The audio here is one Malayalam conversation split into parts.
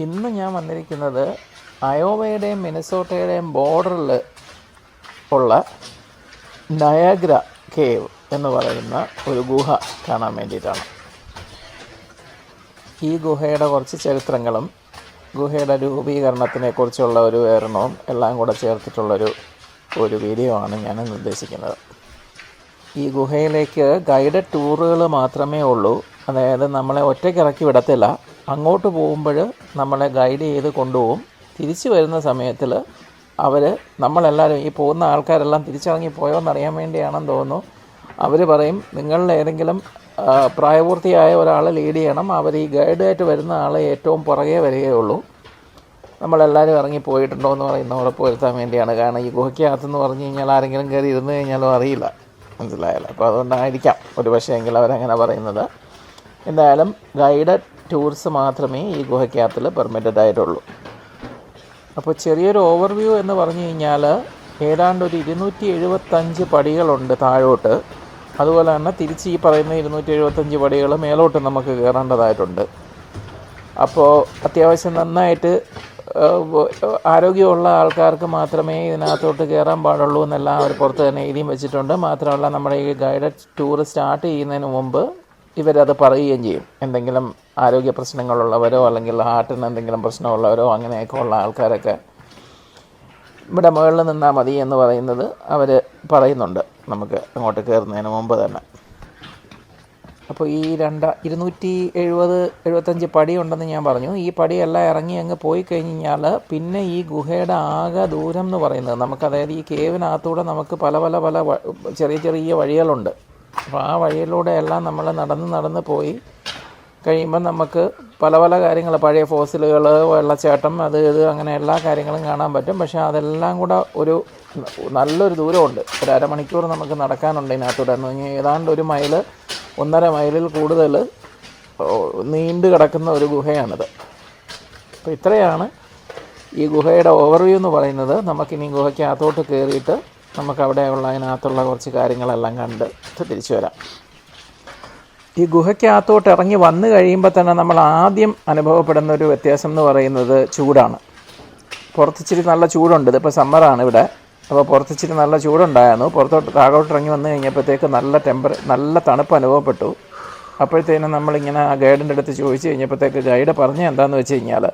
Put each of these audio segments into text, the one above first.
ഇന്ന് ഞാൻ വന്നിരിക്കുന്നത് അയോവയുടെയും മിനസോട്ടയുടെയും ബോർഡറിൽ ഉള്ള നയഗ്ര കേവ് എന്ന് പറയുന്ന ഒരു ഗുഹ കാണാൻ വേണ്ടിയിട്ടാണ്. ഈ ഗുഹയുടെ കുറച്ച് ചരിത്രങ്ങളും ഗുഹയുടെ രൂപീകരണത്തിനെക്കുറിച്ചുള്ള ഒരു വിവരണവും എല്ലാം കൂടെ ചേർത്തിട്ടുള്ളൊരു ഒരു വീഡിയോ ആണ് ഞാൻ നിർദ്ദേശിക്കുന്നത് ഈ ഗുഹയിലേക്ക് ഗൈഡഡ് ടൂറുകൾ മാത്രമേ ഉള്ളൂ. അതായത് നമ്മളെ ഒറ്റയ്ക്ക് ഇറക്കി വിടത്തില്ല. അങ്ങോട്ട് പോകുമ്പോൾ നമ്മളെ ഗൈഡ് ചെയ്ത് കൊണ്ടുപോകും. തിരിച്ചു വരുന്ന സമയത്തിൽ അവർ നമ്മളെല്ലാവരും ഈ പോകുന്ന ആൾക്കാരെല്ലാം തിരിച്ചിറങ്ങി പോയോ എന്നറിയാൻ വേണ്ടിയാണെന്ന് തോന്നുന്നു. അവർ പറയും നിങ്ങളിൽ ഏതെങ്കിലും പ്രായപൂർത്തിയായ ഒരാളെ ലീഡ് ചെയ്യണം. അവർ ഈ ഗൈഡായിട്ട് വരുന്ന ആളെ ഏറ്റവും പുറകെ വരികയുള്ളൂ. നമ്മളെല്ലാവരും ഇറങ്ങി പോയിട്ടുണ്ടോ എന്ന് പറയുന്ന ഉറപ്പ് വരുത്താൻ വേണ്ടിയാണ്. കാരണം ഈ ഗുഹയ്ക്കകത്തെന്ന് പറഞ്ഞു കഴിഞ്ഞാൽ ആരെങ്കിലും കയറി ഇരുന്ന് കഴിഞ്ഞാലും അറിയില്ല. മനസ്സിലായല്ലോ? അപ്പോൾ അതുകൊണ്ടായിരിക്കാം ഒരു പക്ഷേ എങ്കിൽ അവരങ്ങനെ പറയുന്നത്. എന്തായാലും ഗൈഡഡ് ടൂർസ് മാത്രമേ ഈ ഗുഹയ്ക്കകത്തിൽ പെർമിറ്റഡ് ആയിട്ടുള്ളൂ അപ്പോൾ ചെറിയൊരു ഓവർവ്യൂ എന്ന് പറഞ്ഞു കഴിഞ്ഞാൽ ഏതാണ്ട് ഒരു ഇരുന്നൂറ്റി എഴുപത്തഞ്ച് പടികളുണ്ട് താഴോട്ട്. അതുപോലെ തന്നെ തിരിച്ച് ഈ പറയുന്ന ഇരുന്നൂറ്റി എഴുപത്തഞ്ച് പടികൾ മേലോട്ട് നമുക്ക് കയറേണ്ടതായിട്ടുണ്ട്. അപ്പോൾ അത്യാവശ്യം നന്നായിട്ട് ആരോഗ്യമുള്ള ആൾക്കാർക്ക് മാത്രമേ ഇതിനകത്തോട്ട് കയറാൻ പാടുള്ളൂ എന്നെല്ലാം അവർ പുറത്ത് തന്നെ എഴുതിയും വെച്ചിട്ടുണ്ട്. മാത്രമല്ല നമ്മുടെ ഈ ഗൈഡഡ് ടൂർ സ്റ്റാർട്ട് ചെയ്യുന്നതിന് മുമ്പ് ഇവരത് പറയുകയും ചെയ്യും. എന്തെങ്കിലും ആരോഗ്യ പ്രശ്നങ്ങളുള്ളവരോ അല്ലെങ്കിൽ ഹാർട്ടിന് എന്തെങ്കിലും പ്രശ്നമുള്ളവരോ അങ്ങനെയൊക്കെ ഉള്ള ആൾക്കാരൊക്കെ ഇവിടെ മുകളിൽ നിന്നാൽ മതി എന്ന് പറയുന്നത് അവർ പറയുന്നുണ്ട്. നമുക്ക് അങ്ങോട്ട് കയറുന്നതിന് മുമ്പ് തന്നെ. അപ്പോൾ ഈ രണ്ട ഇരുന്നൂറ്റി എഴുപത് എഴുപത്തഞ്ച് പടി ഉണ്ടെന്ന് ഞാൻ പറഞ്ഞു. ഈ പടിയെല്ലാം ഇറങ്ങി അങ്ങ് പോയി കഴിഞ്ഞ് കഴിഞ്ഞാൽ പിന്നെ ഈ ഗുഹയുടെ ആകെ ദൂരം എന്ന് പറയുന്നത് നമുക്ക് അതായത് ഈ കേവിനകത്തൂടെ നമുക്ക് പല പല പല ചെറിയ ചെറിയ വഴികളുണ്ട്. അപ്പോൾ ആ വഴിയിലൂടെ എല്ലാം നമ്മൾ നടന്ന് നടന്ന് പോയി. കഴിയുമ്പോൾ നമുക്ക് പല പല കാര്യങ്ങൾ പഴയ ഫോസിലുകൾ വെള്ളച്ചാട്ടം അത് ഇത് അങ്ങനെ എല്ലാ കാര്യങ്ങളും കാണാൻ പറ്റും. പക്ഷേ അതെല്ലാം കൂടെ ഒരു നല്ലൊരു ദൂരമുണ്ട്. ഒരു അരമണിക്കൂർ നമുക്ക് നടക്കാനുണ്ട് ഇതിനകത്തൂടെ. എന്ന് പറഞ്ഞാൽ ഏതാണ്ട് ഒരു മൈൽ ഒന്നര മൈലിൽ കൂടുതൽ നീണ്ടു കിടക്കുന്ന ഒരു ഗുഹയാണിത്. അപ്പോൾ ഇത്രയാണ് ഈ ഗുഹയുടെ ഓവർവ്യൂ എന്ന് പറയുന്നത്. നമുക്കിനി ഗുഹയ്ക്കകത്തോട്ട് കയറിയിട്ട് നമുക്ക് അവിടെയുള്ള അതിനകത്തുള്ള കുറച്ച് കാര്യങ്ങളെല്ലാം കണ്ട് തിരിച്ചു വരാം. ഈ ഗുഹയ്ക്കകത്തോട്ട് ഇറങ്ങി വന്നു കഴിയുമ്പോൾ തന്നെ നമ്മൾ ആദ്യം അനുഭവപ്പെടുന്ന ഒരു വ്യത്യാസം എന്ന് പറയുന്നത് ചൂടാണ്. പുറത്തിച്ചിരി നല്ല ചൂടുണ്ട്. ഇതിപ്പോൾ സമ്മറാണ് ഇവിടെ. അപ്പോൾ പുറത്തിച്ചിരി നല്ല ചൂടുണ്ടായിരുന്നു. പുറത്തോട്ട് താഴോട്ട് ഇറങ്ങി വന്നു കഴിഞ്ഞപ്പോഴത്തേക്ക് നല്ല ടെമ്പർ നല്ല തണുപ്പ് അനുഭവപ്പെട്ടു. അപ്പോഴത്തേനും നമ്മളിങ്ങനെ ആ ഗൈഡിന്റെ അടുത്ത് ചോദിച്ചു കഴിഞ്ഞപ്പോഴത്തേക്ക് ഗൈഡ് പറഞ്ഞ എന്താണെന്ന് വെച്ച് കഴിഞ്ഞാൽ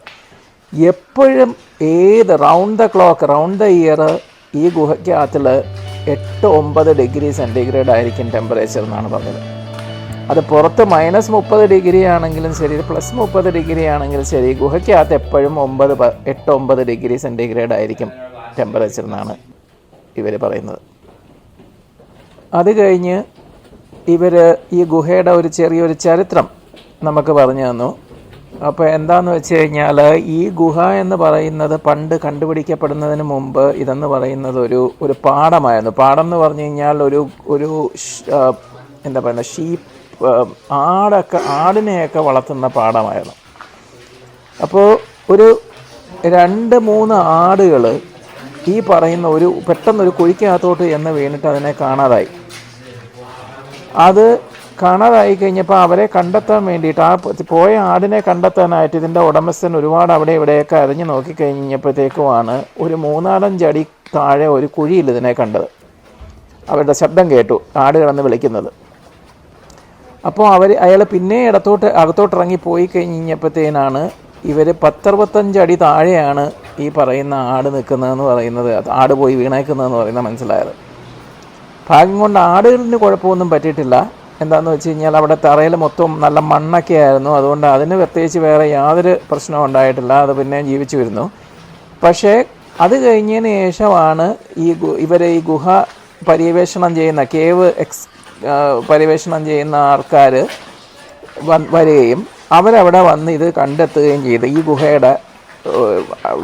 എപ്പോഴും ഏത് round the clock round the year ഈ ഗുഹയ്ക്കകത്തിൽ എട്ട് ഒമ്പത് ഡിഗ്രി സെന്റിഗ്രേഡ് ആയിരിക്കും ടെമ്പറേച്ചർ എന്നാണ് പറഞ്ഞത്. അത് പുറത്ത് മൈനസ് മുപ്പത് ഡിഗ്രി ആണെങ്കിലും ശരി പ്ലസ് മുപ്പത് ഡിഗ്രി ആണെങ്കിലും ശരി ഗുഹയ്ക്കകത്ത് എപ്പോഴും ഒമ്പത് എട്ട് ഒമ്പത് ഡിഗ്രി സെന്റിഗ്രേഡ് ആയിരിക്കും ടെമ്പറേച്ചർ എന്നാണ് ഇവർ പറയുന്നത്. അത് കഴിഞ്ഞ് ഇവർ ഈ ഗുഹയുടെ ഒരു ചെറിയൊരു ചരിത്രം നമുക്ക് പറഞ്ഞു തന്നു. അപ്പോൾ എന്താന്ന് വെച്ച് കഴിഞ്ഞാൽ ഈ ഗുഹ എന്ന് പറയുന്നത് പണ്ട് കണ്ടുപിടിക്കപ്പെടുന്നതിന് മുമ്പ് ഇതെന്ന് പറയുന്നത് ഒരു ഒരു പാടമായിരുന്നു പാടം എന്ന് പറഞ്ഞു കഴിഞ്ഞാൽ ഒരു ഒരു എന്താ പറയുക ഷീപ്പ് ആടൊക്കെ ആടിനെയൊക്കെ വളർത്തുന്ന പാടമായിരുന്നു അപ്പോൾ ഒരു രണ്ട് മൂന്ന് ആടുകൾ ഈ പറയുന്ന ഒരു പെട്ടെന്നൊരു കുഴിക്കകത്തോട്ട് എന്ന് വീണിട്ട് അതിനെ കാണാതായി. അത് കാണാതായി കഴിഞ്ഞപ്പോൾ അവരെ കണ്ടെത്താൻ വേണ്ടിയിട്ട് ആ പോയ ആടിനെ കണ്ടെത്താനായിട്ട് ഇതിന്റെ ഉടമസ്ഥൻ ഒരുപാട് അവിടെ ഇവിടെയൊക്കെ അറിഞ്ഞു നോക്കിക്കഴിഞ്ഞപ്പോഴത്തേക്കുമാണ് ഒരു മൂന്നാലഞ്ച് അടി താഴെ ഒരു കുഴിയിൽ ഇതിനെ കണ്ടത്. അവരുടെ ശബ്ദം കേട്ടു ആട് കിടന്ന് വിളിക്കുന്നത്. അപ്പോൾ അവർ അയാൾ പിന്നെ ഇടത്തോട്ട് അകത്തോട്ട് ഇറങ്ങി പോയി കഴിഞ്ഞപ്പോഴത്തേനാണ് ഇവർ പത്തറുപത്തഞ്ച് അടി താഴെയാണ് ഈ പറയുന്ന ആട് നിൽക്കുന്നതെന്ന് പറയുന്നത് ആട് പോയി വീണേക്കുന്നതെന്ന് പറയുന്നത് മനസ്സിലായത്. ഭാഗ്യം കൊണ്ട് ആടുകളിന് കുഴപ്പമൊന്നും പറ്റിയിട്ടില്ല. എന്താണെന്ന് വെച്ച് കഴിഞ്ഞാൽ അവിടെ തറയിൽ മൊത്തം നല്ല മണ്ണൊക്കെ ആയിരുന്നു. അതുകൊണ്ട് അതിന് പ്രത്യേകിച്ച് വേറെ യാതൊരു പ്രശ്നവും ഉണ്ടായിട്ടില്ല. അത് പിന്നെ ജീവിച്ചു വരുന്നു. പക്ഷേ അത് കഴിഞ്ഞതിന് ശേഷമാണ് ഈ ഇവർ ഈ ഗുഹ പര്യവേഷണം ചെയ്യുന്ന കേവ് എക്സ് പര്യവേഷണം ചെയ്യുന്ന ആൾക്കാർ വരികയും അവരവിടെ വന്ന് ഇത് കണ്ടെത്തുകയും ചെയ്തു. ഈ ഗുഹയുടെ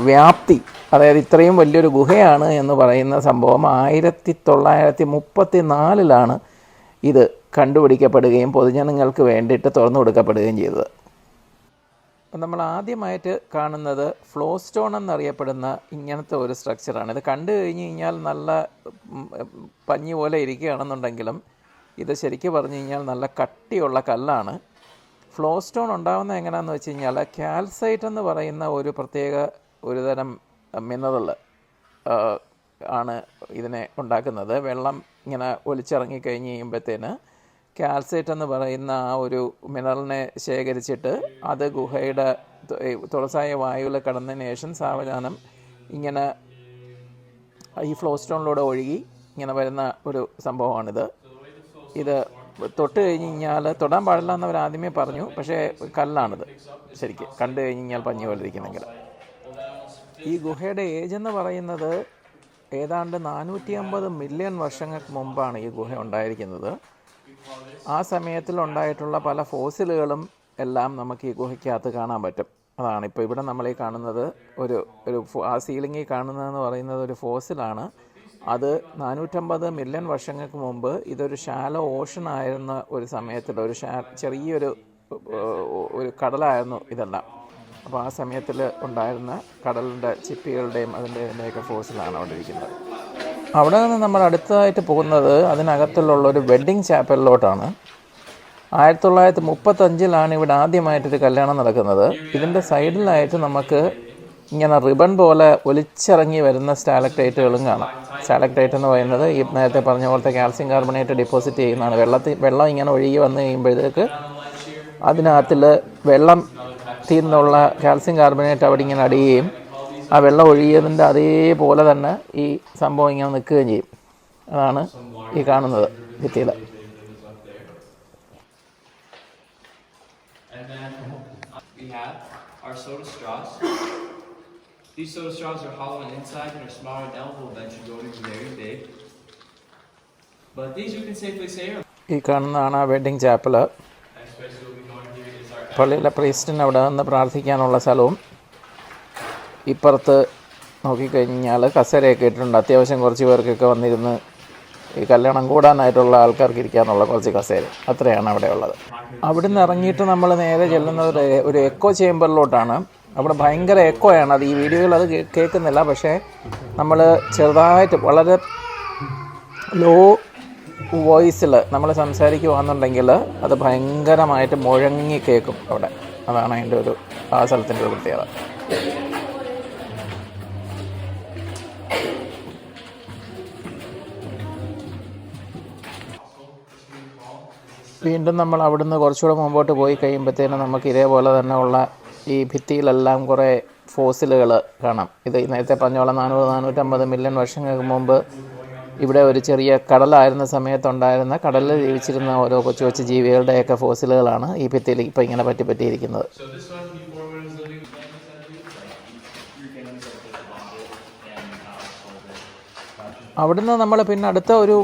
വ്യാപ്തി അതായത് ഇത്രയും വലിയൊരു ഗുഹയാണ് എന്ന് പറയുന്ന സംഭവം ആയിരത്തി തൊള്ളായിരത്തി മുപ്പത്തി നാലിലാണ് ഇത് കണ്ടുപിടിക്കപ്പെടുകയും പൊതുജനങ്ങൾക്ക് വേണ്ടിയിട്ട് തുറന്നു കൊടുക്കപ്പെടുകയും ചെയ്തത്. അപ്പം നമ്മൾ ആദ്യമായിട്ട് കാണുന്നത് ഫ്ലോ സ്റ്റോൺ എന്നറിയപ്പെടുന്ന ഇങ്ങനത്തെ ഒരു സ്ട്രക്ചറാണ് ഇത് കണ്ടു കഴിഞ്ഞ് കഴിഞ്ഞാൽ നല്ല പഞ്ഞി പോലെ ഇരിക്കുകയാണെന്നുണ്ടെങ്കിലും ഇത് ശരിക്കും പറഞ്ഞു കഴിഞ്ഞാൽ നല്ല കട്ടിയുള്ള കല്ലാണ്. ഫ്ലോ സ്റ്റോൺ ഉണ്ടാകുന്നത് എങ്ങനെയാണെന്ന് വെച്ച് കഴിഞ്ഞാൽ കാൽസൈറ്റ് എന്ന് പറയുന്ന ഒരു പ്രത്യേക ഒരുതരം മിനറൽ ആണ് ഇതിനെ ഉണ്ടാക്കുന്നത്. വെള്ളം ഇങ്ങനെ ഒലിച്ചിറങ്ങി കഴിഞ്ഞ് കഴിയുമ്പോഴത്തേന് കാൽസൈറ്റ് എന്ന് പറയുന്ന ആ ഒരു മിനറലിനെ ശേഖരിച്ചിട്ട് അത് ഗുഹയുടെ തുളസായ വായുവിൽ കടന്നതിന് ശേഷം സാവധാനം ഇങ്ങനെ ഈ ഫ്ലോ സ്റ്റോണിലൂടെ ഒഴുകി ഇങ്ങനെ വരുന്ന ഒരു സംഭവമാണിത്. ഇത് തൊട്ട് കഴിഞ്ഞ് കഴിഞ്ഞാൽ തൊടാൻ പാടില്ല എന്നവർ ആദ്യമേ പറഞ്ഞു പക്ഷേ കല്ലാണിത്. ശരിക്കും കണ്ടു കഴിഞ്ഞ് കഴിഞ്ഞാൽ പഞ്ഞു പോലെ ഇരിക്കുന്നെങ്കിൽ ഈ ഗുഹയുടെ ഏജ് എന്ന് പറയുന്നത് ഏതാണ്ട് നാനൂറ്റി അമ്പത് മില്യൺ വർഷങ്ങൾക്ക് മുമ്പാണ് ഈ ഗുഹ ഉണ്ടായിരിക്കുന്നത്. ആ സമയത്തിൽ ഉണ്ടായിട്ടുള്ള പല ഫോസിലുകളും എല്ലാം നമുക്ക് ഈ ഗുഹയ്ക്കകത്ത് കാണാൻ പറ്റും. അതാണ് ഇപ്പോൾ ഇവിടെ നമ്മൾ ഈ കാണുന്നത് ഒരു ഒരു ആ സീലിംഗിൽ കാണുന്നതെന്ന് പറയുന്നത് ഒരു ഫോസിലാണ്. അത് നാനൂറ്റമ്പത് മില്യൺ വർഷങ്ങൾക്ക് മുമ്പ് ഇതൊരു ഷാലോ ഓഷൻ ആയിരുന്ന ഒരു സമയത്തിൽ ഒരു ഷാ ചെറിയൊരു ഒരു കടലായിരുന്നു ഇതെല്ലാം. അപ്പോൾ ആ സമയത്തിൽ ഉണ്ടായിരുന്ന കടലിന്റെ ചിപ്പികളുടെയും അതിന്റെ ഇതിന്റെയൊക്കെ ഫോസിലാണ് അവിടെ ഇരിക്കുന്നത്. അവിടെ നിന്ന് നമ്മൾ അടുത്തതായിട്ട് പോകുന്നത് അതിനകത്തുള്ള ഒരു വെഡ്ഡിങ് ചാപ്പലിലോട്ടാണ് ആയിരത്തി തൊള്ളായിരത്തി മുപ്പത്തഞ്ചിലാണ് ഇവിടെ ആദ്യമായിട്ടൊരു കല്യാണം നടക്കുന്നത്. ഇതിന്റെ സൈഡിലായിട്ട് നമുക്ക് ഇങ്ങനെ റിബൺ പോലെ ഒലിച്ചിറങ്ങി വരുന്ന സ്റ്റാലക്ടൈറ്റുകളും കാണാം. സ്റ്റാലക്ടൈറ്റ് എന്ന് പറയുന്നത് ഈ നേരത്തെ പറഞ്ഞ പോലത്തെ കാൽസ്യം കാർബണേറ്റ് ഡിപ്പോസിറ്റ് ചെയ്യുന്നതാണ്. വെള്ളത്തിൽ വെള്ളം ഇങ്ങനെ ഒഴുകി വന്നു കഴിയുമ്പോഴത്തേക്ക് അതിനകത്തിൽ വെള്ളം തീർന്നുള്ള കാൽസ്യം കാർബണേറ്റ് അവിടെ ഇങ്ങനെ അടിയുകയും ആ വെള്ളം ഒഴുകിയതിന്റെ അതേപോലെ തന്നെ ഈ സംഭവം ഇങ്ങനെ നിൽക്കുകയും ചെയ്യും അതാണ് ഈ കാണുന്നത് ഭിത്തിയിൽ our soda straws. These soda straws are hollow on inside and are smaller than elbow, bench and going to be very big. But these you can safely say are. ഈ കാണുന്നതാണ് ആ വെഡിങ് ചാപ്പൽ പള്ളിയിലെ പ്രീസ്റ്റിന് അവിടെ നിന്ന് പ്രാർത്ഥിക്കാനുള്ള സ്ഥലവും ഇപ്പുറത്ത് നോക്കിക്കഴിഞ്ഞാൽ കസേരയൊക്കെ ഇട്ടിട്ടുണ്ട്. അത്യാവശ്യം കുറച്ച് പേർക്കൊക്കെ വന്നിരുന്ന് ഈ കല്യാണം കൂടാനായിട്ടുള്ള ആൾക്കാർക്ക് ഇരിക്കാനുള്ള കുറച്ച് കസേര അത്രയാണ് അവിടെ ഉള്ളത്. അവിടെ നിന്ന് ഇറങ്ങിയിട്ട് നമ്മൾ നേരെ ചെല്ലുന്നത് ഒരു എക്കോ ചേമ്പറിലോട്ടാണ് അവിടെ ഭയങ്കര എക്കോയാണ് അത് ഈ വീഡിയോയിൽ അത് കേൾക്കുന്നില്ല. പക്ഷേ നമ്മൾ ചെറുതായിട്ട് വളരെ ലോ വോയിസിൽ നമ്മൾ സംസാരിക്കുകയാണെന്നുണ്ടെങ്കിൽ അത് ഭയങ്കരമായിട്ട് മുഴങ്ങി കേൾക്കും അവിടെ. അതാണ് അതിന്റെ ഒരു ആ സ്ഥലത്തിന്റെ ഒരു പ്രത്യേകത. വീണ്ടും നമ്മൾ അവിടുന്ന് കുറച്ചുകൂടെ മുമ്പോട്ട് പോയി കഴിയുമ്പോഴത്തേനും നമുക്ക് ഇതേപോലെ തന്നെ ഉള്ള ഈ ഭിത്തിയിലെല്ലാം കുറേ ഫോസിലുകൾ കാണാം. ഇത് നേരത്തെ പറഞ്ഞോളം നാനൂറ് നാനൂറ്റമ്പത് മില്യൺ വർഷങ്ങൾക്ക് മുമ്പ് ഇവിടെ ഒരു ചെറിയ കടലായിരുന്ന സമയത്തുണ്ടായിരുന്ന കടലിൽ ജീവിച്ചിരുന്ന ഓരോ കൊച്ചു കൊച്ചു ജീവികളുടെയൊക്കെ ഫോസിലുകളാണ് ഈ ഭിത്തിയിൽ ഇപ്പോൾ ഇങ്ങനെ പറ്റി പറ്റിയിരിക്കുന്നത്. അവിടുന്ന് നമ്മൾ പിന്നെ അടുത്ത ഒരു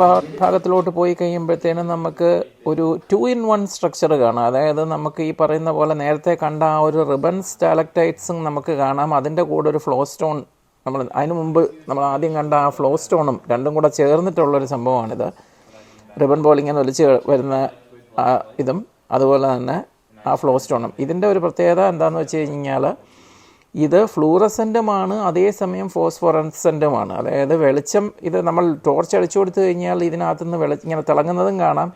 ഭാഗത്തിലോട്ട് പോയി കഴിയുമ്പോഴത്തേനും നമുക്ക് ഒരു ടു ഇൻ വൺ സ്ട്രക്ചർ കാണാം. അതായത് നമുക്ക് ഈ പറയുന്ന പോലെ നേരത്തെ കണ്ട ആ ഒരു റിബൺ സ്റ്റാലക്ടൈറ്റ്സും നമുക്ക് കാണാം. അതിന്റെ കൂടെ ഒരു ഫ്ലോ സ്റ്റോൺ നമ്മൾ അതിന് മുമ്പ് നമ്മൾ ആദ്യം കണ്ട ആ ഫ്ലോ സ്റ്റോണും രണ്ടും കൂടെ ചേർന്നിട്ടുള്ളൊരു സംഭവമാണിത്. റിബൺ ബോളിങ്ങനെ ഒലിച്ച് വരുന്ന ഇതും അതുപോലെ തന്നെ ആ ഫ്ലോ സ്റ്റോണും ഇതിന്റെ ഒരു പ്രത്യേകത എന്താണെന്ന് വെച്ച് കഴിഞ്ഞാൽ ഇത് ഫ്ലൂറസെന്റുമാണ് അതേസമയം ഫോസ്ഫോറസെന്റുമാണ്. അതായത് വെളിച്ചം ഇത് നമ്മൾ ടോർച്ച് അടിച്ചു കൊടുത്തു കഴിഞ്ഞാൽ ഇതിനകത്തുനിന്ന് വെളി ഇങ്ങനെ തിളങ്ങുന്നതും കാണാം.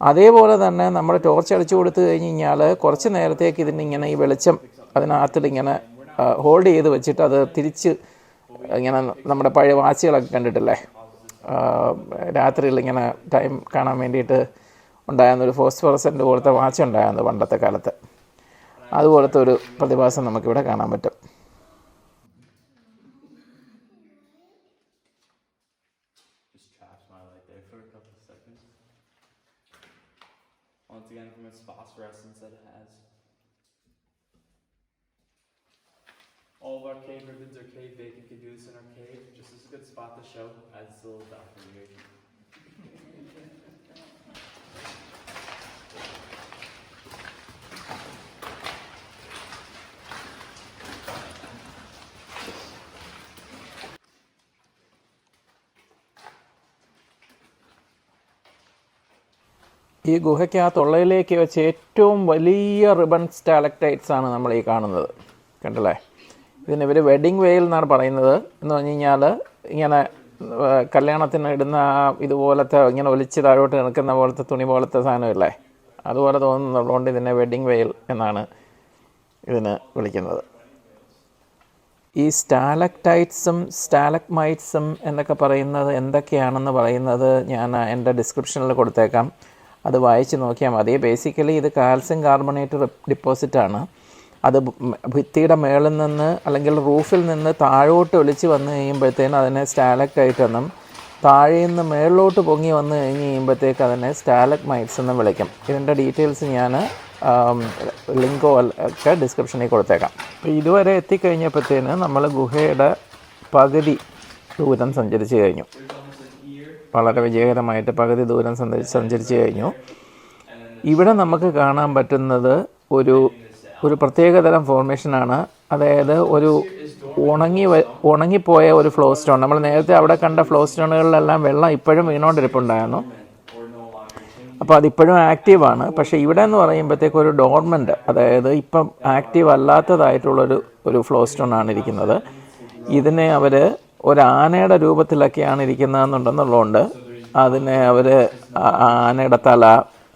അതേപോലെ തന്നെ നമ്മൾ ടോർച്ച് അടിച്ചു കൊടുത്തു കഴിഞ്ഞ് കഴിഞ്ഞാൽ കുറച്ച് നേരത്തേക്ക് ഇതിന് ഇങ്ങനെ ഈ വെളിച്ചം അതിനകത്തിൽ ഇങ്ങനെ ഹോൾഡ് ചെയ്ത് വെച്ചിട്ട് അത് തിരിച്ച് ഇങ്ങനെ നമ്മുടെ പഴയ വാച്ചുകളൊക്കെ കണ്ടിട്ടില്ലേ? രാത്രിയിൽ ഇങ്ങനെ ടൈം കാണാൻ വേണ്ടിയിട്ട് ഉണ്ടായിരുന്ന ഒരു ഫോസ്ഫോറസെന്റ് പോലത്തെ വാച്ച് ഉണ്ടായിരുന്നു പണ്ടത്തെ കാലത്ത്. അതുപോലത്തെ ഒരു പ്രതിഭാസം നമുക്കിവിടെ കാണാൻ പറ്റും just traps my light there for a couple of seconds. Once again from its phosphorescence that it has. All of our cave ribbons are cave bacon can do this in our cave. Just as a good spot to show as a little documentary. ഈ ഗുഹയ്ക്കകത്തുള്ളതിലേക്ക് വെച്ച് ഏറ്റവും വലിയ റിബൺ സ്റ്റാലക്ടൈറ്റ്സ് ആണ് നമ്മൾ ഈ കാണുന്നത്. കണ്ടല്ലേ? ഇതിന് ഇവർ വെഡിങ് വെയിൽ എന്നാണ് പറയുന്നത്. എന്ന് പറഞ്ഞു കഴിഞ്ഞാൽ ഇങ്ങനെ കല്യാണത്തിന് ഇടുന്ന ഇതുപോലത്തെ ഇങ്ങനെ ഒലിച്ച് താഴോട്ട് നിൽക്കുന്ന പോലത്തെ തുണി പോലത്തെ സാധനമില്ലേ? അതുപോലെ തോന്നുന്നുള്ളതുകൊണ്ട് ഇതിനെ വെഡിങ് വെയിൽ എന്നാണ് ഇതിന് വിളിക്കുന്നത്. ഈ സ്റ്റാലക്ടൈറ്റ്സും സ്റ്റാലക്മൈറ്റ്സും എന്നൊക്കെ പറയുന്നത് എന്തൊക്കെയാണെന്ന് പറയുന്നത് ഞാൻ എന്റെ ഡിസ്ക്രിപ്ഷനിൽ കൊടുത്തേക്കാം. അത് വായിച്ച് നോക്കിയാൽ മതി. ബേസിക്കലി ഇത് കാൽസ്യം കാർബണേറ്റ് ഡിപ്പോസിറ്റാണ് അത് ഭിത്തിയുടെ മേളിൽ നിന്ന് അല്ലെങ്കിൽ റൂഫിൽ നിന്ന് താഴോട്ട് ഒളിച്ച് വന്നു കഴിയുമ്പോഴത്തേനും അതിനെ സ്റ്റാലക് ആയിട്ടെന്നും താഴെ നിന്ന് മേളിലോട്ട് പൊങ്ങി വന്ന് കഴിഞ്ഞ് കഴിയുമ്പോഴത്തേക്ക് അതിനെ സ്റ്റാലക് മൈറ്റ്സ് എന്ന് വിളിക്കും. ഇതിന്റെ ഡീറ്റെയിൽസ് ഞാൻ ലിങ്കോ ഒക്കെ ഡിസ്ക്രിപ്ഷനിൽ കൊടുത്തേക്കാം. അപ്പോൾ ഇതുവരെ എത്തിക്കഴിഞ്ഞപ്പോഴത്തേന് നമ്മൾ ഗുഹയുടെ പകുതി ദൂരം സഞ്ചരിച്ച് കഴിഞ്ഞു. വളരെ വിജയകരമായിട്ട് പകുതി ദൂരം സഞ്ചരി സഞ്ചരിച്ച് കഴിഞ്ഞു. ഇവിടെ നമുക്ക് കാണാൻ പറ്റുന്നത് ഒരു ഒരു പ്രത്യേകതരം ഫോർമേഷനാണ്. അതായത് ഒരു ഉണങ്ങി ഉണങ്ങിപ്പോയ ഒരു ഫ്ലോ സ്റ്റോൺ. നമ്മൾ നേരത്തെ അവിടെ കണ്ട ഫ്ലോ സ്റ്റോണുകളിലെല്ലാം വെള്ളം ഇപ്പോഴും വീണോണ്ടിരിപ്പുണ്ടായിരുന്നു. അപ്പോൾ അതിപ്പോഴും ആക്റ്റീവാണ്. പക്ഷേ ഇവിടെ എന്ന് പറയുമ്പോഴത്തേക്ക് ഒരു ഡോർമെന്റ് അതായത് ഇപ്പം ആക്റ്റീവ് അല്ലാത്തതായിട്ടുള്ളൊരു ഒരു ഫ്ലോ സ്റ്റോൺ ആണ് ഇരിക്കുന്നത്. ഇതിനെ അവർ ഒരു ആനയുടെ രൂപത്തിലൊക്കെയാണ് ഇരിക്കുന്നതെന്നുണ്ടെന്നുള്ളതുകൊണ്ട് അതിനെ അവർ ആനയുടെ തല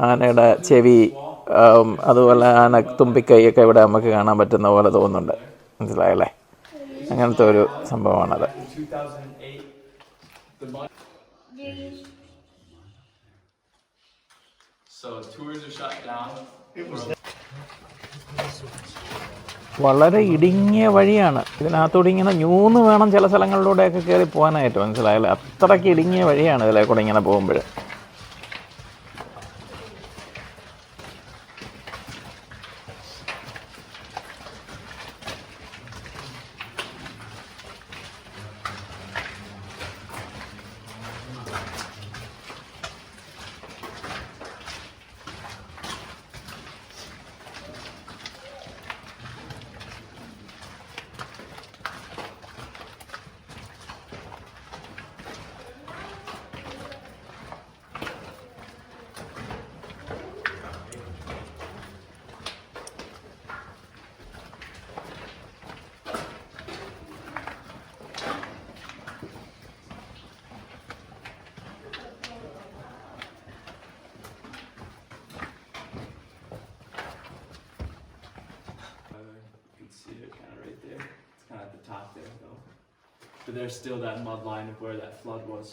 ആനയുടെ ചെവി അതുപോലെ ആന തുമ്പിക്കൈയൊക്കെ ഇവിടെ നമുക്ക് കാണാൻ പറ്റുന്ന പോലെ തോന്നുന്നുണ്ട് മനസ്സിലായല്ലേ അങ്ങനത്തെ ഒരു സംഭവമാണത് 2008, the money. So tours are shut down. വളരെ ഇടുങ്ങിയ വഴിയാണ്. ഇതിനകത്തൂടെ ഇങ്ങനെ ഞൂന്ന് വേണം ചില സ്ഥലങ്ങളിലൂടെയൊക്കെ കയറി പോകാനായിട്ട് മനസ്സിലായാലും അത്രയ്ക്ക് ഇടുങ്ങിയ വഴിയാണ് ഇതിലെ കൂടെ ഇങ്ങനെ പോകുമ്പോൾ But there's still that mud line of where that flood was.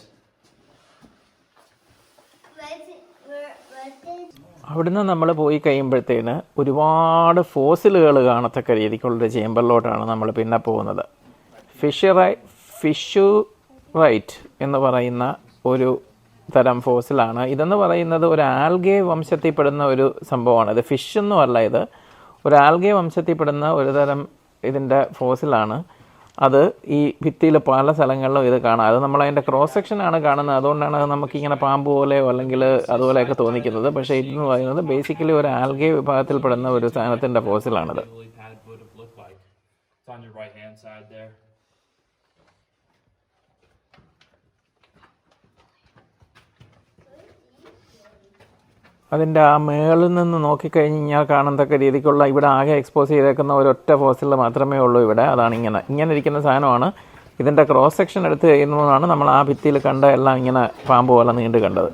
അവിടുന്ന് നമ്മൾ പോയി കഴിയുമ്പോഴത്തേന് ഒരുപാട് ഫോസിലുകൾ കാണത്തക്ക രീതിക്കുള്ളൊരു ചേമ്പറിലോട്ടാണ് നമ്മൾ പിന്നെ പോകുന്നത്. ഫിഷറൈ ഫിഷു റൈറ്റ് എന്ന് പറയുന്ന ഒരു തരം ഫോസിലാണ്. ഇതെന്ന് പറയുന്നത് ഒരു ആൽഗെ വംശത്തിൽപ്പെടുന്ന ഒരു സംഭവമാണ്. ഇത് ഫിഷ് ഒന്നും അല്ല ഇത്. ഒരു ആൽഗേ വംശത്തിൽപ്പെടുന്ന ഒരു തരം ഇതിന്റെ ഫോസിലാണ്. അത് ഈ ഭിത്തിയിൽ പല സ്ഥലങ്ങളിലും ഇത് കാണാം. അത് നമ്മൾ അതിന്റെ ക്രോസ് സെക്ഷനാണ് കാണുന്നത്. അതുകൊണ്ടാണ് അത് നമുക്കിങ്ങനെ പാമ്പ് പോലെയോ അല്ലെങ്കിൽ അതുപോലെയൊക്കെ തോന്നിക്കുന്നത്. പക്ഷേ ഇതെന്ന് പറയുന്നത് ബേസിക്കലി ഒരു ആൽഗെ വിഭാഗത്തിൽപ്പെടുന്ന ഒരു സാധനത്തിന്റെ ഫോസിലാണിത് അതിന്റെ ആ മേളിൽ നിന്ന് നോക്കിക്കഴിഞ്ഞ് കഴിഞ്ഞാൽ കാണത്തക്ക രീതിക്കുള്ള ഇവിടെ ആകെ എക്സ്പോസ് ചെയ്തേക്കുന്ന ഒരൊറ്റ ഫോസിൽ മാത്രമേ ഉള്ളൂ ഇവിടെ. അതാണ് ഇങ്ങനെ. ഇങ്ങനെ ഇരിക്കുന്ന സാധനമാണ്. ഇതിന്റെ ക്രോസ് സെക്ഷൻ എടുത്ത് കഴിയുന്നതാണ് നമ്മൾ ആ ഭിത്തിയിൽ കണ്ട എല്ലാം ഇങ്ങനെ പാമ്പ് പോലെ നീണ്ട് കണ്ടത്.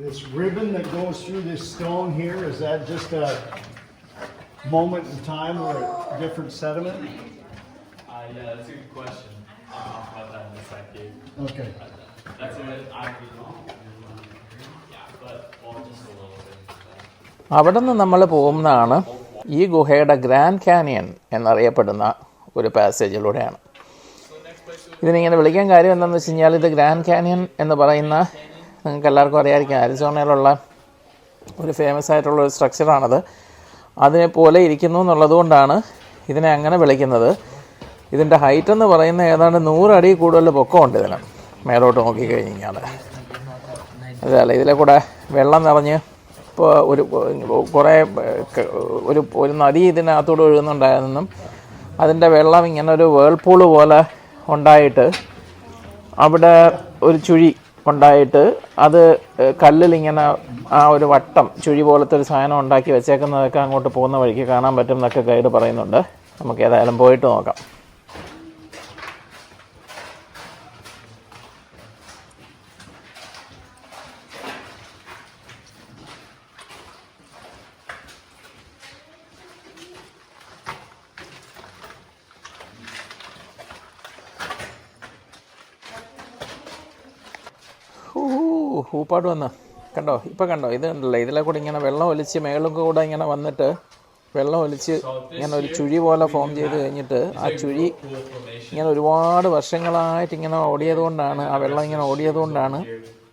This ribbon that goes through this stone here, is that just a moment in time or a different sediment? Uh, yeah, that's a good question. I'll talk about that in a second. Okay. That's a bit, I Yeah, but, well, just a little bit. അവിടെ നിന്ന് നമ്മൾ പോകുന്നതാണ് ഈ ഗുഹയുടെ ഗ്രാൻഡ് കാനിയൻ എന്നറിയപ്പെടുന്ന ഒരു പാസേജിലൂടെയാണ് ഇതിനിങ്ങനെ വിളിക്കാൻ കാര്യം എന്താണെന്ന് വെച്ച് കഴിഞ്ഞാൽ ഇത് ഗ്രാൻഡ് കാനിയൻ എന്ന് പറയുന്ന നിങ്ങൾക്ക് എല്ലാവർക്കും അറിയാമായിരിക്കും അരിസോണയിലുള്ള ഒരു ഫേമസ് ആയിട്ടുള്ള ഒരു സ്ട്രക്ചറാണത് അതിനെ പോലെ ഇരിക്കുന്നു എന്നുള്ളത് കൊണ്ടാണ് ഇതിനെ അങ്ങനെ വിളിക്കുന്നത്. ഇതിന്റെ ഹൈറ്റ് എന്ന് പറയുന്ന ഏതാണ്ട് നൂറടി കൂടുതൽ പൊക്കമുണ്ട് ഇതിന്. മേലോട്ട് നോക്കിക്കഴിഞ്ഞ് കഴിഞ്ഞാൽ അതല്ല ഇതിലെ കൂടെ വെള്ളം നിറഞ്ഞ് ഇപ്പോൾ ഒരു കുറേ ഒരു ഒരു നദി ഇതിനകത്തൂടെ ഒഴുകുന്നുണ്ടായിരുന്നെന്നും അതിന്റെ വെള്ളം ഇങ്ങനെ ഒരു വേൾപൂൾ പോലെ ഉണ്ടായിട്ട് അവിടെ ഒരു ചുഴി ഉണ്ടായിട്ട് അത് കല്ലിൽ ഇങ്ങനെ ആ ഒരു വട്ടം ചുഴി പോലത്തെ ഒരു സാധനം ഉണ്ടാക്കി വെച്ചേക്കുന്നതൊക്കെ അങ്ങോട്ട് പോകുന്ന വഴിക്ക് കാണാൻ പറ്റും എന്നൊക്കെ ഗൈഡ് പറയുന്നുണ്ട്. നമുക്ക് ഏതായാലും പോയിട്ട് നോക്കാം. ഹൂപ്പാട് വന്ന് കണ്ടോ? ഇപ്പം കണ്ടോ? ഇത് കണ്ടല്ലോ? ഇതിലെ കൂടെ ഇങ്ങനെ വെള്ളം ഒലിച്ച് മേളും കൂടെ ഇങ്ങനെ വന്നിട്ട് വെള്ളം ഒലിച്ച് ഇങ്ങനെ ഒരു ചുഴി പോലെ ഫോം ചെയ്ത് കഴിഞ്ഞിട്ട് ആ ചുഴി ഇങ്ങനെ ഒരുപാട് വർഷങ്ങളായിട്ട് ഇങ്ങനെ ഓടിയത് കൊണ്ടാണ് ആ വെള്ളം ഇങ്ങനെ ഓടിയത് കൊണ്ടാണ്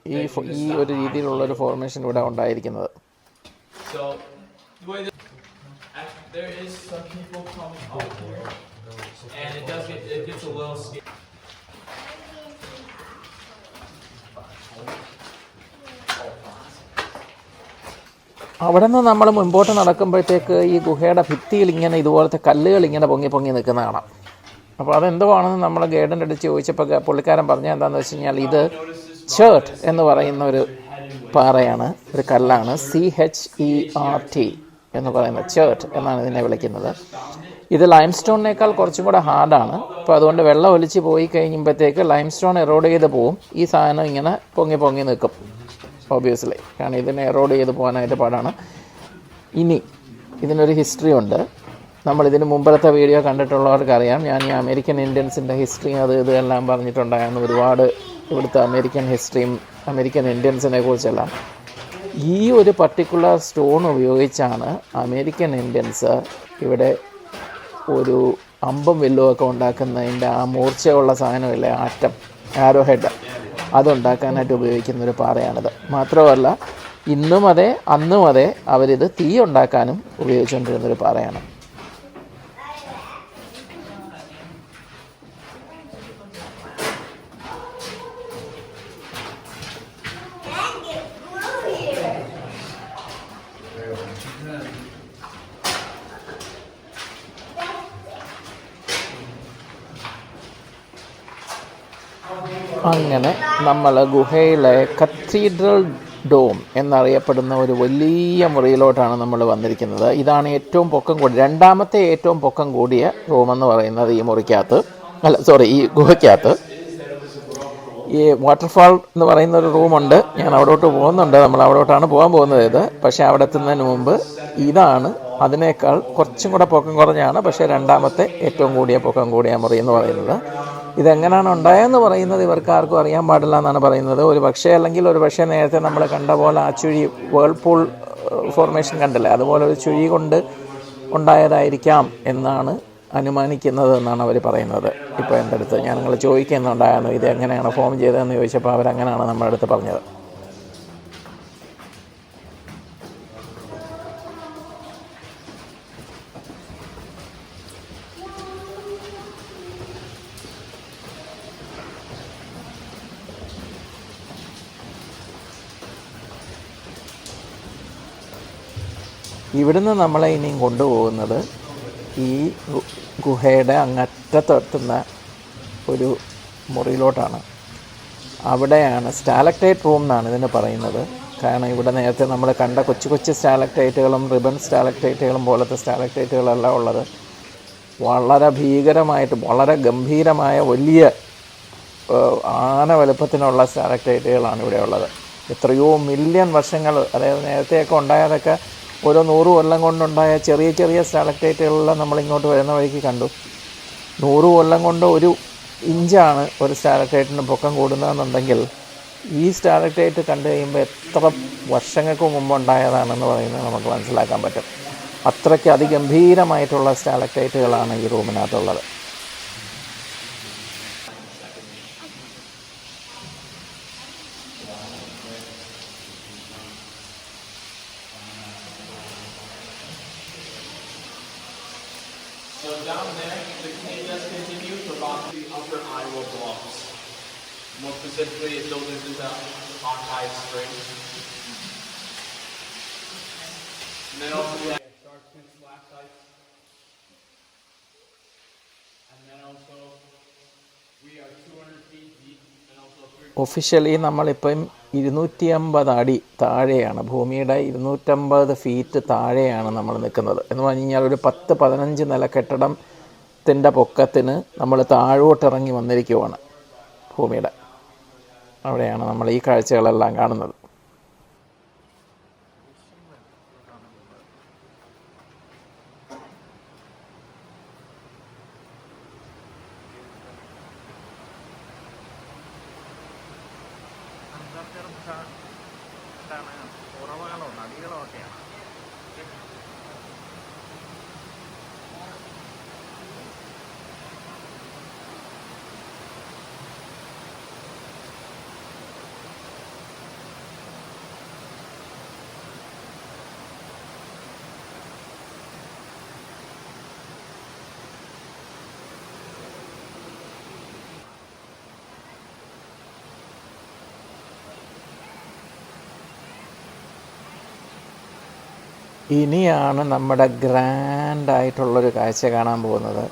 ഈ ഈ ഒരു രീതിയിലുള്ള ഒരു ഫോർമേഷൻ ഇവിടെ ഉണ്ടായിരിക്കുന്നത് the way that, act- there is some people coming up here, and it does get, it gets a little scary. അവിടെ നിന്ന് നമ്മൾ മുൻപോട്ട് നടക്കുമ്പോഴത്തേക്ക് ഈ ഗുഹയുടെ ഭിത്തിയിൽ ഇങ്ങനെ ഇതുപോലത്തെ കല്ലുകൾ ഇങ്ങനെ പൊങ്ങി പൊങ്ങി നിൽക്കുന്ന കാണാം. അപ്പോൾ ആണെന്ന് നമ്മൾ ഗൈഡിന്റെ അടുത്ത് ചോദിച്ചപ്പോൾ പുള്ളിക്കാരൻ പറഞ്ഞ എന്താണെന്ന് വെച്ച് കഴിഞ്ഞാൽ ഇത് ചേർട്ട് എന്ന് പറയുന്ന ഒരു പാറയാണ് ഒരു കല്ലാണ് C H E R T എന്ന് പറയുന്ന ചേർട്ട് എന്നാണ് ഇതിനെ വിളിക്കുന്നത്. ഇത് ലൈം സ്റ്റോണിനേക്കാൾ കുറച്ചും കൂടെ ഹാർഡാണ്. അപ്പോൾ അതുകൊണ്ട് വെള്ളം ഒലിച്ച് പോയി കഴിയുമ്പോഴത്തേക്ക് ലൈം സ്റ്റോൺ എറോഡ് ചെയ്ത് പോവും. ഈ സാധനം ഇങ്ങനെ പൊങ്ങി പൊങ്ങി നിൽക്കും. ഓബിയസ്ലി കാരണം ഇതിനെ എറോഡ് ചെയ്ത് പോകാനായിട്ട് പാടാണ്. ഇനി ഇതിനൊരു ഹിസ്റ്ററി ഉണ്ട്. നമ്മൾ ഇതിന് മുമ്പത്തെ വീഡിയോ കണ്ടിട്ടുള്ളവർക്ക് അറിയാം ഞാൻ ഈ അമേരിക്കൻ ഇന്ത്യൻസിന്റെ ഹിസ്റ്ററി അത് ഇതെല്ലാം പറഞ്ഞിട്ടുണ്ടായിരുന്നു. ഒരുപാട് ഇവിടുത്തെ അമേരിക്കൻ ഹിസ്റ്ററിയും അമേരിക്കൻ ഇന്ത്യൻസിനെ കുറിച്ചെല്ലാം. ഈ ഒരു പർട്ടിക്കുലർ സ്റ്റോൺ ഉപയോഗിച്ചാണ് അമേരിക്കൻ ഇന്ത്യൻസ് ഇവിടെ ഒരു അമ്പം വില്ലുമൊക്കെ ഉണ്ടാക്കുന്നതിന്റെ ആ മൂർച്ചയുള്ള സാധനമില്ലേ? ആറ്റം ആരോ ഹെഡ് അതുണ്ടാക്കാനായിട്ട് ഉപയോഗിക്കുന്ന ഒരു പാറയാണിത്. മാത്രമല്ല ഇന്നും അതെ അന്നും അതെ അവരിത് തീ ഉണ്ടാക്കാനും ഉപയോഗിച്ചുകൊണ്ടിരുന്നൊരു പാറയാണ്. അങ്ങനെ നമ്മൾ ഗുഹയിലെ കത്തീഡ്രൽ ഡോം എന്നറിയപ്പെടുന്ന ഒരു വലിയ മുറിയിലോട്ടാണ് നമ്മൾ വന്നിരിക്കുന്നത്. ഇതാണ് ഏറ്റവും പൊക്കം കൂടി രണ്ടാമത്തെ ഏറ്റവും പൊക്കം കൂടിയ റൂം എന്ന് പറയുന്നത് ഈ മുറിക്കകത്ത്. അല്ല സോറി ഈ ഗുഹയ്ക്കകത്ത്. ഈ വാട്ടർഫാൾ എന്ന് പറയുന്ന ഒരു റൂമുണ്ട്. ഞാൻ അവിടോട്ട് പോകുന്നുണ്ട്. നമ്മൾ അവിടോട്ടാണ് പോകാൻ പോകുന്നത് ഇത്. പക്ഷേ അവിടെ എത്തുന്നതിന് മുമ്പ് ഇതാണ് അതിനേക്കാൾ കുറച്ചും കൂടെ പൊക്കം കുറഞ്ഞാണ്. പക്ഷേ രണ്ടാമത്തെ ഏറ്റവും കൂടിയ പൊക്കം കൂടിയ മുറി എന്ന് പറയുന്നത്. ഇതെങ്ങനെയാണ് ഉണ്ടായതെന്ന് പറയുന്നത് ഇവർക്ക് ആർക്കും അറിയാൻ പാടില്ല എന്നാണ് പറയുന്നത്. ഒരു പക്ഷേ അല്ലെങ്കിൽ ഒരു പക്ഷേ നേരത്തെ നമ്മൾ കണ്ട പോലെ ആ ചുഴി വേൾപൂൾ ഫോർമേഷൻ കണ്ടില്ലേ? അതുപോലെ ഒരു ചുഴി കൊണ്ട് ഉണ്ടായതായിരിക്കാം എന്നാണ് അനുമാനിക്കുന്നത് എന്നാണ് അവർ പറയുന്നത്. ഇപ്പോൾ എന്റെ അടുത്ത് ഞാൻ നിങ്ങൾ ചോദിക്കുന്നുണ്ടായിരുന്നു ഇത് എങ്ങനെയാണ് ഫോം ചെയ്തതെന്ന്? ചോദിച്ചപ്പോൾ അവരങ്ങനെയാണ് നമ്മുടെ അടുത്ത് പറഞ്ഞത്. ഇവിടുന്ന് നമ്മളെ ഇനിയും കൊണ്ടുപോകുന്നത് ഈ ഗുഹയുടെ അങ്ങറ്റത്തെത്തുന്ന ഒരു മുറിയിലോട്ടാണ്. അവിടെയാണ് സ്റ്റാലക്ടൈറ്റ് റൂം എന്നാണ് ഇതിന് പറയുന്നത്. കാരണം ഇവിടെ നേരത്തെ നമ്മൾ കണ്ട കൊച്ചു കൊച്ചു സ്റ്റാലക്ടൈറ്റുകളും റിബൺ സ്റ്റാലക്ടൈറ്റുകളും പോലത്തെ സ്റ്റാലക്ടൈറ്റുകളെല്ലാം ഉള്ളത് വളരെ ഭീകരമായിട്ട് വളരെ ഗംഭീരമായ വലിയ ആന വലുപ്പത്തിനുള്ള സ്റ്റാലക്ടൈറ്റുകളാണ് ഇവിടെ ഉള്ളത് എത്രയോ മില്യൺ വർഷങ്ങൾ അതായത് നേരത്തെയൊക്കെ ഉണ്ടായതൊക്കെ ഓരോ നൂറ് കൊല്ലം കൊണ്ടുണ്ടായ ചെറിയ ചെറിയ സ്റ്റാലക്ടൈറ്റുകളെല്ലാം നമ്മളിങ്ങോട്ട് വരുന്ന വഴിക്ക് കണ്ടു. നൂറ് കൊല്ലം കൊണ്ട് ഒരു ഇഞ്ചാണ് ഒരു സ്റ്റാലക്ടൈറ്റിന് പൊക്കം കൂടുന്നതെന്നുണ്ടെങ്കിൽ ഈ സ്റ്റാലക്ടൈറ്റ് കണ്ടു കഴിയുമ്പോൾ എത്ര വർഷങ്ങൾക്ക് മുമ്പ് ഉണ്ടായതാണെന്ന് പറയുന്നത് നമുക്ക് മനസ്സിലാക്കാൻ പറ്റും. അത്രയ്ക്ക് അതിഗംഭീരമായിട്ടുള്ള സ്റ്റാലക്ടൈറ്റുകളാണ് ഈ റൂമിനകത്തുള്ളത്. So down there, the cave does continue to rock the upper Iowa bluffs. More specifically, it goes into the Hawkeye Spring. And then also we have shark tooth stalactites. then also we are 200 feet deep and also 30 officially നമ്മളിപ്പം ഇരുന്നൂറ്റി അമ്പത് അടി താഴെയാണ്. ഭൂമിയുടെ ഇരുന്നൂറ്റമ്പത് ഫീറ്റ് താഴെയാണ് നമ്മൾ നിൽക്കുന്നത്. എന്ന് പറഞ്ഞു കഴിഞ്ഞാൽ ഒരു പത്ത് പതിനഞ്ച് നില കെട്ടിടത്തിന്റെ പൊക്കത്തിന് നമ്മൾ താഴോട്ട് ഇറങ്ങി വന്നിരിക്കുവാണ് ഭൂമിയുടെ. അവിടെയാണ് നമ്മൾ ഈ കാഴ്ചകളെല്ലാം കാണുന്നത്. ഉറവകളോ നദികളോ ഒക്കെയാണ്. ഇനിയാണ് നമ്മുടെ ഗ്രാൻഡായിട്ടുള്ളൊരു കാഴ്ച കാണാൻ പോകുന്നത്.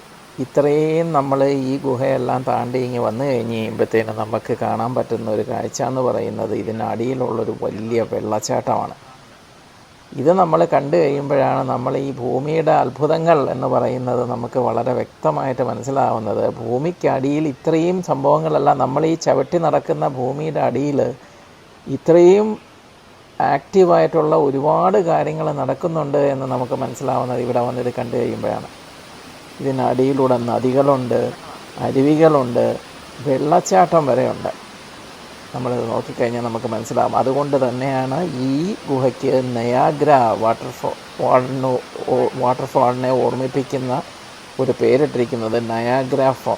ഇത്രയും നമ്മൾ ഈ ഗുഹയെല്ലാം താണ്ടി ഇങ്ങ് വന്നു കഴിഞ്ഞ് കഴിയുമ്പോഴത്തേനും നമുക്ക് കാണാൻ പറ്റുന്ന ഒരു കാഴ്ച എന്ന് പറയുന്നത് ഇതിനടിയിലുള്ളൊരു വലിയ വെള്ളച്ചാട്ടമാണ്. ഇത് നമ്മൾ കണ്ടു കഴിയുമ്പോഴാണ് നമ്മൾ ഈ ഭൂമിയുടെ അത്ഭുതങ്ങൾ എന്ന് പറയുന്നത് നമുക്ക് വളരെ വ്യക്തമായിട്ട് മനസ്സിലാവുന്നത്. ഭൂമിക്കടിയിൽ ഇത്രയും സംഭവങ്ങളെല്ലാം നമ്മൾ ഈ ചവിട്ടി നടക്കുന്ന ഭൂമിയുടെ അടിയിൽ ഇത്രയും ആക്റ്റീവായിട്ടുള്ള ഒരുപാട് കാര്യങ്ങൾ നടക്കുന്നുണ്ട് എന്ന് നമുക്ക് മനസ്സിലാവുന്നത് ഇവിടെ വന്നിത് കണ്ടു കഴിയുമ്പോഴാണ്. ഇതിനടിയിലൂടെ നദികളുണ്ട് അരുവികളുണ്ട് വെള്ളച്ചാട്ടം വരെയുണ്ട്. നമ്മൾ നോക്കിക്കഴിഞ്ഞാൽ നമുക്ക് മനസ്സിലാവും. അതുകൊണ്ട് തന്നെയാണ് ഈ ഗുഹയ്ക്ക് നയാഗ്ര വാട്ടർഫോൾ വാളിന് വാട്ടർഫോളിനെ ഓർമ്മിപ്പിക്കുന്ന ഒരു പേരിട്ടിരിക്കുന്നത് നയാഗ്ര ഫോ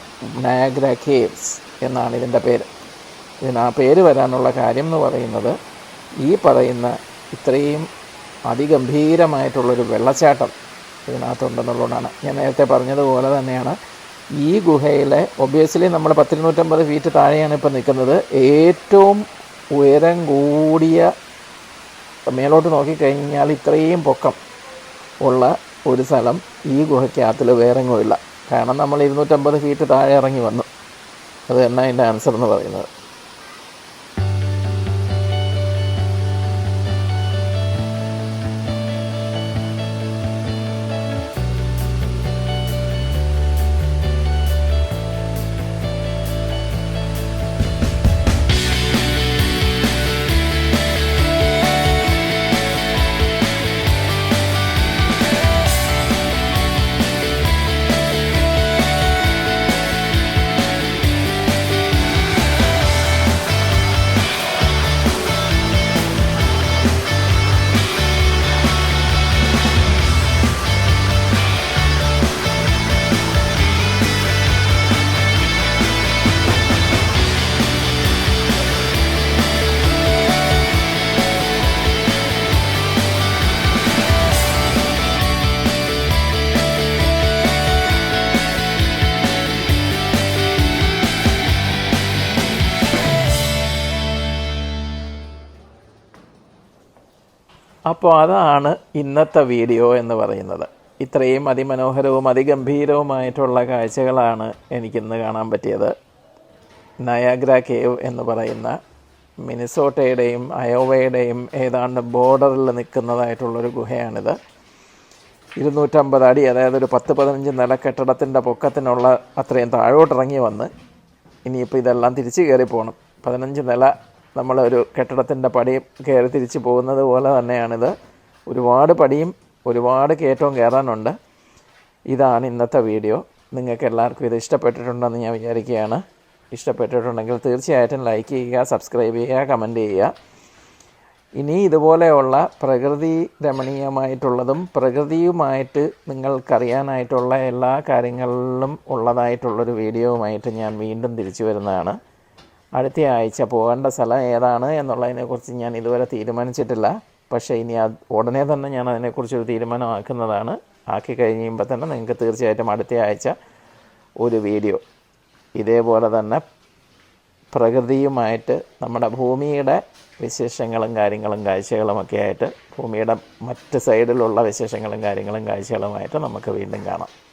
നയാഗ്ര കേവ്സ് എന്നാണ് ഇതിന്റെ പേര്. ഇതിന് ആ പേര് വരാനുള്ള കാര്യം എന്ന് പറയുന്നത് ഈ പറയുന്ന ഇത്രയും അതിഗംഭീരമായിട്ടുള്ളൊരു വെള്ളച്ചാട്ടം ഇതിനകത്തുണ്ടെന്നുള്ളതാണ് ഞാൻ നേരത്തെ പറഞ്ഞതുപോലെ തന്നെയാണ്. ഈ ഗുഹയിലെ ഒബിയസ്ലി നമ്മൾ പത്തിരുന്നൂറ്റമ്പത് ഫീറ്റ് താഴെയാണ് ഇപ്പോൾ നിൽക്കുന്നത്. ഏറ്റവും ഉയരം കൂടിയ മേലോട്ട് നോക്കിക്കഴിഞ്ഞാൽ ഇത്രയും പൊക്കം ഉള്ള ഒരു സ്ഥലം ഈ ഗുഹയ്ക്കകത്തിൽ വേറെങ്ങുമില്ല. കാരണം നമ്മൾ ഇരുന്നൂറ്റമ്പത് ഫീറ്റ് താഴെ ഇറങ്ങി വന്നു. അത് തന്നെ അതിന്റെ ആൻസർ എന്ന് പറയുന്നത്. അപ്പോൾ അതാണ് ഇന്നത്തെ വീഡിയോ എന്ന് പറയുന്നത്. ഇത്രയും അതിമനോഹരവും അതിഗംഭീരവുമായിട്ടുള്ള കാഴ്ചകളാണ് എനിക്കിന്ന് കാണാൻ പറ്റിയത്. നയാഗ്ര കേവ് എന്ന് പറയുന്ന മിനിസോട്ടയുടെയും അയോവയുടെയും ഏതാണ്ട് ബോർഡറിൽ നിൽക്കുന്നതായിട്ടുള്ളൊരു ഗുഹയാണിത്. ഇരുന്നൂറ്റമ്പത് അടി അതായത് ഒരു പത്ത് പതിനഞ്ച് നില കെട്ടിടത്തിന്റെ പൊക്കത്തിനുള്ള അത്രയും താഴോട്ടിറങ്ങി വന്ന് ഇനിയിപ്പോൾ ഇതെല്ലാം തിരിച്ചു കയറി പോകണം പതിനഞ്ച് നില നമ്മളൊരു കെട്ടിടത്തിന്റെ പടി കയറി തിരിച്ച് പോകുന്നത് പോലെ തന്നെയാണിത്. ഒരുപാട് പടിയും ഒരുപാട് കയറ്റവും കയറാനുണ്ട്. ഇതാണ് ഇന്നത്തെ വീഡിയോ. നിങ്ങൾക്ക് എല്ലാവർക്കും ഇത് ഇഷ്ടപ്പെട്ടിട്ടുണ്ടെന്ന് ഞാൻ വിചാരിക്കുകയാണ്. ഇഷ്ടപ്പെട്ടിട്ടുണ്ടെങ്കിൽ തീർച്ചയായിട്ടും ലൈക്ക് ചെയ്യുക സബ്സ്ക്രൈബ് ചെയ്യുക കമന്റ് ചെയ്യുക. ഇനി ഇതുപോലെയുള്ള പ്രകൃതി രമണീയമായിട്ടുള്ളതും പ്രകൃതിയുമായിട്ട് നിങ്ങൾക്കറിയാനായിട്ടുള്ള എല്ലാ കാര്യങ്ങളിലും ഉള്ളതായിട്ടുള്ളൊരു വീഡിയോവുമായിട്ട് ഞാൻ വീണ്ടും തിരിച്ചു വരുന്നതാണ്. അടുത്ത ആഴ്ച പോകേണ്ട സ്ഥലം ഏതാണ് എന്നുള്ളതിനെക്കുറിച്ച് ഞാൻ ഇതുവരെ തീരുമാനിച്ചിട്ടില്ല. പക്ഷേ ഇനി അത് ഉടനെ തന്നെ ഞാൻ അതിനെക്കുറിച്ചൊരു തീരുമാനമാക്കുന്നതാണ്. ആക്കി കഴിയുമ്പോൾ തന്നെ നിങ്ങൾക്ക് തീർച്ചയായിട്ടും അടുത്ത ആഴ്ച ഒരു വീഡിയോ. ഇതേപോലെ തന്നെ പ്രകൃതിയുമായിട്ട് നമ്മുടെ ഭൂമിയുടെ വിശേഷങ്ങളും കാര്യങ്ങളും കാഴ്ചകളുമൊക്കെ ആയിട്ട് ഭൂമിയുടെ മറ്റ് സൈഡിലുള്ള വിശേഷങ്ങളും കാര്യങ്ങളും കാഴ്ചകളുമായിട്ട് നമുക്ക് വീണ്ടും കാണാം.